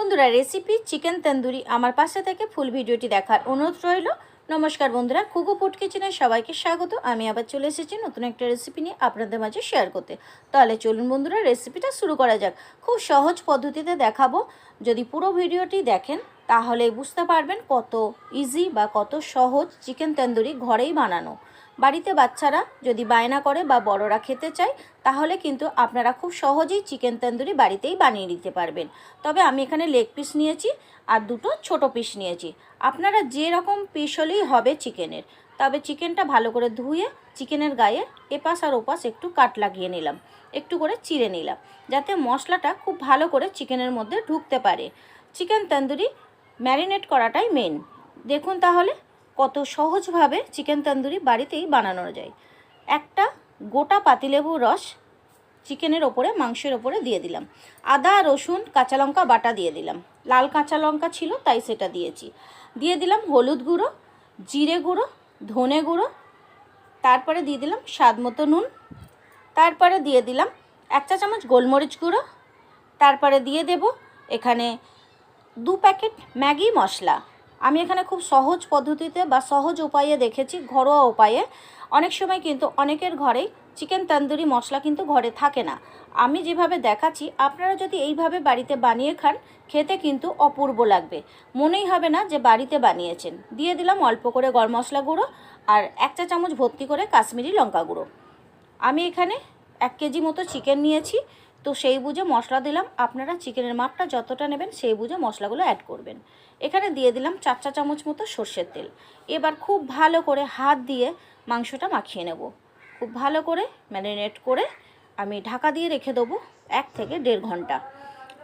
বন্ধুরা recipe chicken tandoori আমার পাশে থেকে ফুল ভিডিওটি দেখার অনুরোধ রইল। নমস্কার বন্ধুরা কুকু ফুড কিচেনে সবাইকে স্বাগত। আমি আবার চলে এসেছি নতুন একটা রেসিপি নিয়ে আপনাদের মাঝে শেয়ার করতে। তাহলে চলুন বন্ধুরা রেসিপিটা শুরু করা যাক। খুব সহজ পদ্ধতিতে দেখাবো। যদি পুরো ভিডিওটি দেখেন, তাহলে বুঝতে পারবেন কত ইজি বা কত সহজ চিকেন তন্দুরি ঘরেই বানানো। বাড়িতে বাচ্চারা যদি বায়না করে বা বড়রা খেতে চায়, তাহলে কিন্তু আপনারা খুব সহজেই চিকেন তন্দুরি বাড়িতেই বানিয়ে নিতে পারবেন। তবে আমি এখানে লেগ পিস নিয়েছি আর দুটো ছোট পিস নিয়েছি। আপনারা যে রকম পিস হলেই হবে চিকেনের। তবে চিকেনটা ভালো করে ধুয়ে চিকেনের গায়ে এপাশ আর ওপাশ একটু কাট লাগিয়ে নিলাম। একটু করে চিড়ে নিলাম, যাতে মশলাটা খুব ভালো করে চিকেনের মধ্যে ঢুকতে পারে। চিকেন তন্দুরি ম্যারিনেট করাটাই মেন দেখুন তাহলে। কত সহজভাবে চিকেন তন্দুরি বাড়িতেই বানানো যায়। একটা গোটা পাতিলেবুর রস চিকেনের ওপরে, মাংসের ওপরে দিয়ে দিলাম। আদা, রসুন, কাঁচা লঙ্কা, বাটা দিয়ে দিলাম। লাল কাঁচা লঙ্কা ছিল, তাই সেটা দিয়েছি। দিয়ে দিলাম হলুদ গুঁড়ো, জিরে গুঁড়ো, ধনে গুঁড়ো, তারপরে দিয়ে দিলাম স্বাদ মতো নুন, তারপরে দিয়ে দিলাম এক চা চামচ গোলমরিচ গুঁড়ো, তারপরে দিয়ে দেব এখানে দু প্যাকেট ম্যাগি মশলা। আমি এখানে খুব সহজ পদ্ধতিতে বা সহজ উপায়ে দেখেছি, ঘরোয়া উপায়ে। অনেক সময় কিন্তু অনেকের ঘরেই চিকেন তন্দুরি মশলা কিন্তু ঘরে থাকে না। আমি যেভাবে দেখাচ্ছি, আপনারা যদি এইভাবে বাড়িতে বানিয়ে খান, খেতে কিন্তু অপূর্ব লাগবে। মনেই হবে না যে বাড়িতে বানিয়েছেন। দিয়ে দিলাম অল্প করে গরম মশলা গুঁড়ো আর এক চা চামচ ভর্তি করে কাশ্মীরি লঙ্কা গুঁড়ো। আমি এখানে এক কেজি মতো চিকেন নিয়েছি। তো সেই বুঝে মশলা দিলাম। আপনারা চিকেনের মাপটা যতটা নেবেন সেই বুঝে মশলাগুলো অ্যাড করবেন। এখানে দিয়ে দিলাম চার চা চামচ মতো সর্ষের তেল। এবার খুব ভালো করে হাত দিয়ে মাংসটা মাখিয়ে নেব। খুব ভালো করে ম্যারিনেট করে আমি ঢাকা দিয়ে রেখে দেবো এক থেকে দেড় ঘণ্টা।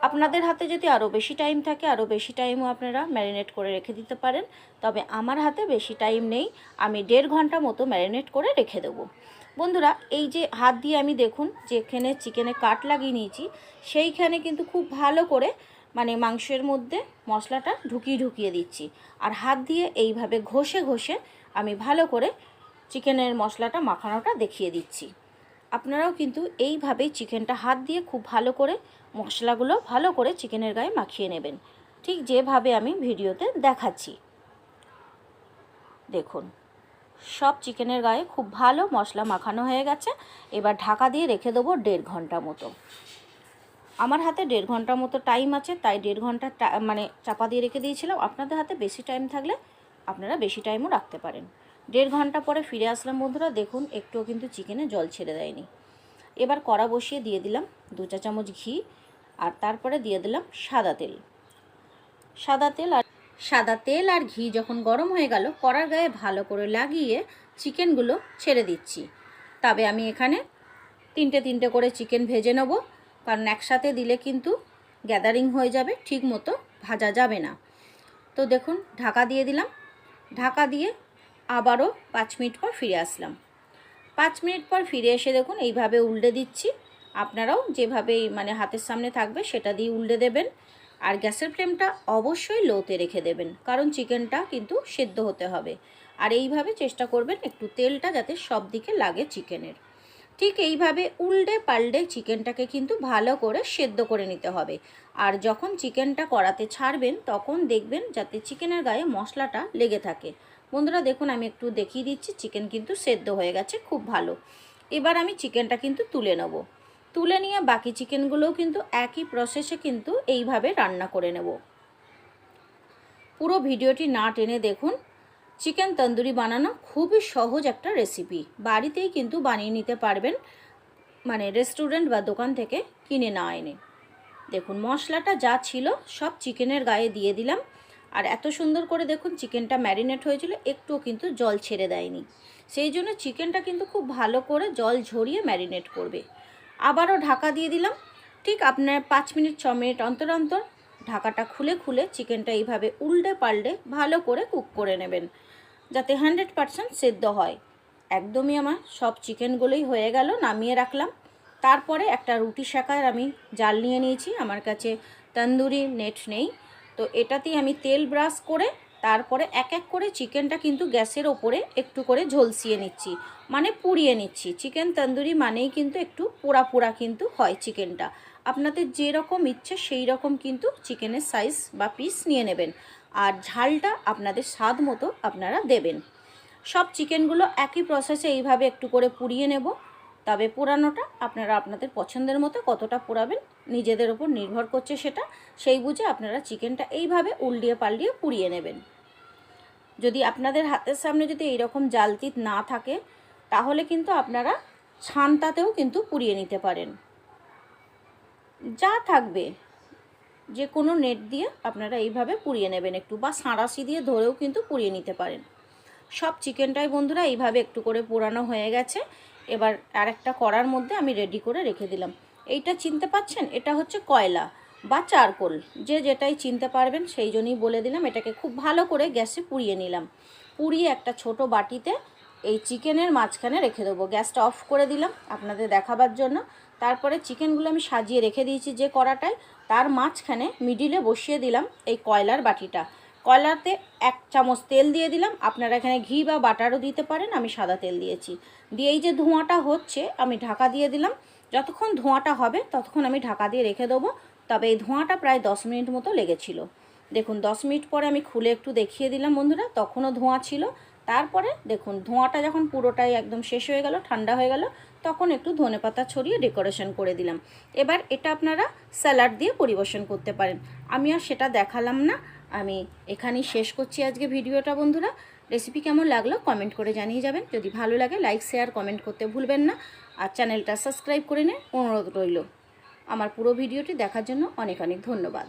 আপনাদের হাতে যদি আরও বেশি টাইম থাকে, আরও বেশি টাইমও আপনারা ম্যারিনেট করে রেখে দিতে পারেন। তবে আমার হাতে বেশি টাইম নেই। আমি দেড় ঘণ্টা মতো ম্যারিনেট করে রেখে দেবো। বন্ধুরা, এই যে হাত দিয়ে আমি দেখুন, যেখানে চিকেনে কাট লাগিয়ে নিয়েছি, সেইখানে কিন্তু খুব ভালো করে মানে মাংসের মধ্যে মশলাটা ঢুকিয়ে ঢুকিয়ে দিচ্ছি। আর হাত দিয়ে এইভাবে ঘষে ঘষে আমি ভালো করে চিকেনের মশলাটা মাখানোটা দেখিয়ে দিচ্ছি। আপনারাও কিন্তু এইভাবেই চিকেনটা হাত দিয়ে খুব ভালো করে মশলাগুলো ভালো করে চিকেনের গায়ে মাখিয়ে নেবেন। ঠিক যেভাবে আমি ভিডিওতে দেখাচ্ছি। দেখুন। সব চিকেনের গায়ে খুব ভালো মশলা মাখানো হয়ে গেছে। এবার ঢাকা দিয়ে রেখে দেবো দেড় ঘণ্টা মতো। আমার হাতে দেড় ঘণ্টা মতো টাইম আছে, তাই দেড় ঘণ্টা মানে চাপা দিয়ে রেখে দিয়েছিলাম। আপনাদের হাতে বেশি টাইম থাকলে আপনারা বেশি টাইমও রাখতে পারেন। দেড় ঘণ্টা পরে ফিরে আসলাম বন্ধুরা, দেখুন একটুও কিন্তু চিকেনে জল ছেড়ে দেয়নি। এবার কড়া বসিয়ে দিয়ে দিলাম দু চা চামচ ঘি, আর তারপরে দিয়ে দিলাম সাদা তেল। সাদা তেল আর সাদা তেল আর ঘি যখন গরম হয়ে গেল, কড়ার গায়ে ভালো করে লাগিয়ে চিকেনগুলো ছেড়ে দিচ্ছি। তবে আমি এখানে তিনটে তিনটে করে চিকেন ভেজে নেব, কারণ একসাথে দিলে কিন্তু গ্যাদারিং হয়ে যাবে ঠিক মতো ভাজা যাবে না। তো দেখুন, ঢাকা দিয়ে দিলাম। ঢাকা দিয়ে আবারও পাঁচ মিনিট পর ফিরে আসলাম। পাঁচ মিনিট পর ফিরে এসে দেখুন, এইভাবে উল্টে দিচ্ছি। আপনারাও যেভাবে মানে হাতের সামনে থাকবে, সেটা দিয়ে উল্টে দেবেন। আর গ্যাসের ফ্লেমটা অবশ্যই লোতে রেখে দেবেন, কারণ চিকেনটা কিন্তু সেদ্ধ হতে হবে। আর এইভাবে চেষ্টা করবেন একটু তেলটা যাতে সব দিকে লাগে চিকেনের। ঠিক এইভাবে উল্টে পাল্টে চিকেনটাকে কিন্তু ভালো করে সেদ্ধ করে নিতে হবে। আর যখন চিকেনটা কড়াতে ছাড়বেন, তখন দেখবেন যাতে চিকেনের গায়ে মশলাটা লেগে থাকে। বন্ধুরা, দেখুন, আমি একটু দেখিয়ে দিচ্ছি, চিকেন কিন্তু সেদ্ধ হয়ে গেছে খুব ভালো। এবার আমি চিকেনটা কিন্তু তুলে নেব। তুলে নিয়ে বাকি চিকেনগুলোও কিন্তু একই প্রসেসে কিন্তু এইভাবে রান্না করে নেব। পুরো ভিডিওটি না টেনে দেখুন, চিকেন তন্দুরি বানানো খুবই সহজ একটা রেসিপি বাড়িতেই কিন্তু বানিয়ে নিতে পারবেন মানে রেস্টুরেন্ট বা দোকান থেকে কিনে না এনে। দেখুন, মশলাটা যা ছিল সব চিকেনের গায়ে দিয়ে দিলাম। আর এত সুন্দর করে দেখুন, চিকেনটা ম্যারিনেট হয়েছিল, একটুও কিন্তু জল ছেড়ে দেয়নি। সেই জন্য চিকেনটা কিন্তু খুব ভালো করে জল ঝরিয়ে ম্যারিনেট করবে। আবারও ঢাকা দিয়ে দিলাম। ঠিক আপনার পাঁচ মিনিট, ছ মিনিট অন্তর অন্তর ঢাকাটা খুলে খুলে চিকেনটা এইভাবে উল্টে পাল্টে ভালো করে কুক করে নেবেন, যাতে হান্ড্রেড পারসেন্ট সেদ্ধ হয়। একদমই আমার সব চিকেনগুলোই হয়ে গেল, নামিয়ে রাখলাম। তারপরে একটা রুটি শাখার আমি জাল নিয়ে নিয়েছি, আমার কাছে তন্দুরি নেট নেই। তো এটাতেই আমি তেল ব্রাশ করে তারপরে এক এক করে চিকেনটা কিন্তু গ্যাসের ওপরে একটু করে ঝলসিয়ে নিচ্ছি। মানে পুড়িয়ে নিচ্ছি। চিকেন তন্দুরি মানেই কিন্তু একটু পোড়া পোড়া কিন্তু হয় চিকেনটা। আপনাদের যেরকম ইচ্ছে সেই রকম কিন্তু চিকেনের সাইজ বা পিস নিয়ে নেবেন। আর ঝালটা আপনাদের স্বাদ মতো আপনারা দেবেন। সব চিকেনগুলো একই প্রসেসে এইভাবে একটু করে পুড়িয়ে নেব। তবে পোড়ানোটা আপনারা আপনাদের পছন্দের মতো কতটা পোড়াবেন নিজেদের ওপর নির্ভর করছে সেটা, সেই বুঝে আপনারা চিকেনটা এইভাবে উল্টিয়ে পাল্টিয়ে পুড়িয়ে নেবেন। যদি আপনাদের হাতের সামনে যদি এইরকম জালতিত না থাকে, তাহলে কিন্তু আপনারা ছানটাতেও কিন্তু পুড়িয়ে নিতে পারেন। যা থাকবে যে কোনো নেট দিয়ে আপনারা এইভাবে পুড়িয়ে নেবেন একটু বা সাঁড়াশি দিয়ে ধরেও কিন্তু পুড়িয়ে নিতে পারেন। সব চিকেনটাই বন্ধুরা এইভাবে একটু করে পোড়ানো হয়ে গেছে। এবার আর একটা কড়ার মধ্যে আমি রেডি করে রেখে দিলাম। এইটা চিনতে পাচ্ছেন? এটা হচ্ছে কয়লা বা চারকোল। যে যেটাই চিনতে পারবেন সেই জন্যই বলে দিলাম। এটাকে খুব ভালো করে গ্যাসে পুড়িয়ে নিলাম। পুড়িয়ে একটা ছোট বাটিতে এই চিকেনের মাঝখানে রেখে দেবো। গ্যাসটা অফ করে দিলাম আপনাদের দেখাবার জন্য। তারপরে চিকেনগুলো আমি সাজিয়ে রেখে দিয়েছি যে কড়াটায়। তার মাঝখানে মিডিলে বসিয়ে দিলাম এই কয়লার বাটিটা। কয়লাতে এক চামচ তেল দিয়ে দিলাম। আপনারা এখানে ঘি বা বাটারও দিতে পারেন, আমি সাদা তেল দিয়েছি। দিয়ে এই যে ধোঁয়াটা হচ্ছে, আমি ঢাকা দিয়ে দিলাম। যতক্ষণ ধোঁয়াটা হবে, ততক্ষণ আমি ঢাকা দিয়ে রেখে দেবো। তবে এই ধোঁয়াটা প্রায় দশ মিনিট মতো লেগেছিল। দেখুন, দশ মিনিট পরে আমি খুলে একটু দেখিয়ে দিলাম বন্ধুরা, তখনও ধোঁয়া ছিল। তারপরে দেখুন, ধোঁয়াটা যখন পুরোটাই একদম শেষ হয়ে গেল, ঠান্ডা হয়ে গেল, তখন একটু ধনে পাতা ছড়িয়ে ডেকোরেশন করে দিলাম। এবার এটা আপনারা স্যালাড দিয়ে পরিবেশন করতে পারেন। আমি আর সেটা দেখালাম না। আমি এখানেই শেষ করছি আজকে ভিডিওটা, বন্ধুরা। রেসিপি কেমন লাগল কমেন্ট করে জানিয়ে যাবেন। যদি ভালো লাগে লাইক শেয়ার কমেন্ট করতে ভুলবেন না। আর চ্যানেলটা সাবস্ক্রাইব করে নিন অনুরোধ রইল। আমার পুরো ভিডিওটি দেখার জন্য অনেক অনেক ধন্যবাদ।